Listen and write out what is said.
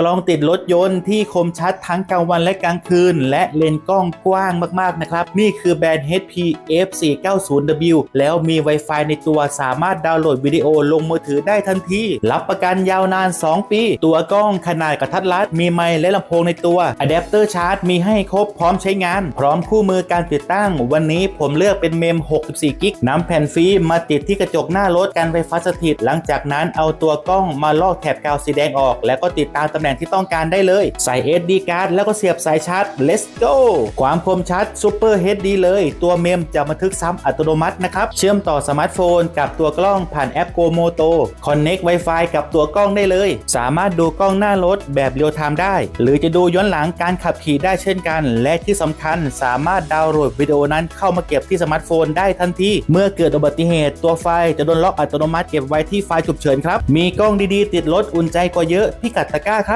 กล้องติดรถยนต์ที่คมชัดทั้งกลางวันและกลางคืน และเลนส์กล้องกว้างมากๆนะครับ นี่คือแบรนด์ HP F490W แล้วมี Wi-Fi ในตัวสามารถดาวน์โหลดวิดีโอลงมือถือได้ทันที รับประกันยาวนาน 2 ปี ตัวกล้องขนาดกระทัดรัด มีไมค์และลำโพงในตัวอะแดปเตอร์ชาร์จมีให้ครบพร้อมใช้งาน พร้อมคู่มือการติดตั้ง วันนี้ผมเลือกเป็นเมม 64 กิกนำแผ่นฟิล์มมาติดที่กระจกหน้ารถกันไฟฟ้าสถิต หลังจากนั้นเอาตัวกล้องมาลอกแถบกาวสีแดงออก แล้วก็ติดตามตำแหน่งที่ต้องการได้เลย ใส่ SD card แล้วก็เสียบสายชาร์จ let's go ความคมชัด Super HD เลย ตัวเมมจะบันทึกซ้ำอัตโนมัตินะครับ เชื่อมต่อสมาร์ทโฟนกับตัวกล้องผ่านแอป Go Moto Connect Wi-Fi กับตัวกล้องได้เลย สามารถดูกล้องหน้ารถแบบเรียลไทม์ได้ หรือจะดูย้อนหลังการขับขี่ได้เช่นกัน และที่สำคัญสามารถดาวน์โหลดวิดีโอนั้นเข้ามาเก็บที่สมาร์ทโฟนได้ทันที เมื่อเกิดอุบัติเหตุตัวไฟจะโดนล็อกอัตโนมัติเก็บไว้ที่ไฟฉุกเฉินครับ มีกล้องดีๆ ติดรถอุ่นใจกว่าเยอะพิกัดตะกร้าครับ